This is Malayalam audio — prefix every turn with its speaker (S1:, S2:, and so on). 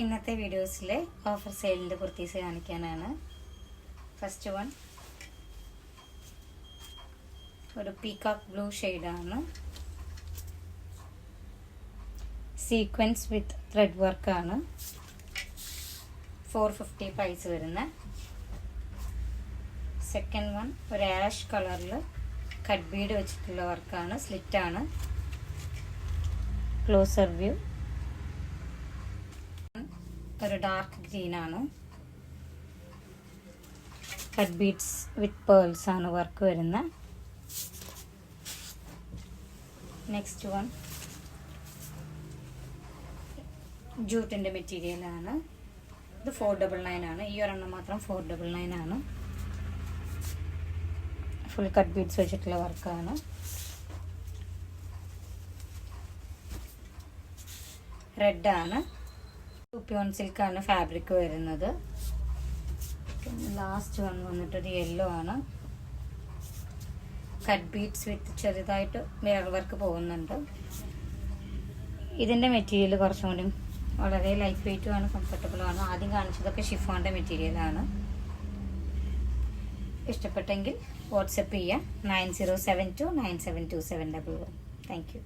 S1: ഇന്നത്തെ വീഡിയോസിൽ ഓഫർ സെയിലിന്റെ കുർത്തീസ് കാണിക്കാനാണ്. ഫസ്റ്റ് വൺ ഒരു പീകോക്ക് ബ്ലൂ ഷെയ്ഡാണ് സീക്വൻസ് വിത്ത് ത്രെഡ് വർക്കാണ് ഫോർ ഫിഫ്റ്റി പ്രൈസ് വരുന്ന. സെക്കൻഡ് വൺ ഒരു ആഷ് കളറിൽ കട്ട് ബീഡ് വെച്ചിട്ടുള്ള വർക്കാണ് സ്ലിറ്റാണ് ക്ലോസർ വ്യൂ ഒരു ഡാർക്ക് ഗ്രീൻ ആണ്. കട്ട് ബീഡ്സ് വിത്ത് പേൾസ് ആണ് വർക്ക് വരുന്നത് നെക്സ്റ്റ് വൺ ജൂട്ടിന്റെ മെറ്റീരിയലാണ് ഇത് ഫോർ ഡബിൾ നയൻ ആണ്. ഈ ഒരെണ്ണം മാത്രം ഫോർ ഡബിൾ നയൻ ആണ്. ഫുൾ കട്ട് ബീഡ്സ് വെച്ചിട്ടുള്ള വർക്കാണ് റെഡാണ് പ്യോൺ സിൽക്കാണ് ഫാബ്രിക് വരുന്നത്. ലാസ്റ്റ് വൺ വന്നിട്ടൊരു യെല്ലോ ആണ്. കട്ട് ബീഡ്സ് വിത്ത് ചെറുതായിട്ട് മിറർ വർക്ക് പോകുന്നുണ്ട്. ഇതിന്റെ മെറ്റീരിയൽ കുറച്ചും കൂടി വളരെ ലൈറ്റ് വെയ്റ്റും ആണ് കംഫർട്ടബിളും ആണ്. ആദ്യം കാണിച്ചതൊക്കെ ഷിഫോണിന്റെ മെറ്റീരിയലാണ് ഇഷ്ടപ്പെട്ടെങ്കിൽ വാട്സപ്പ് ചെയ്യാം. Nine zero seven two nine seven two seven double one thank you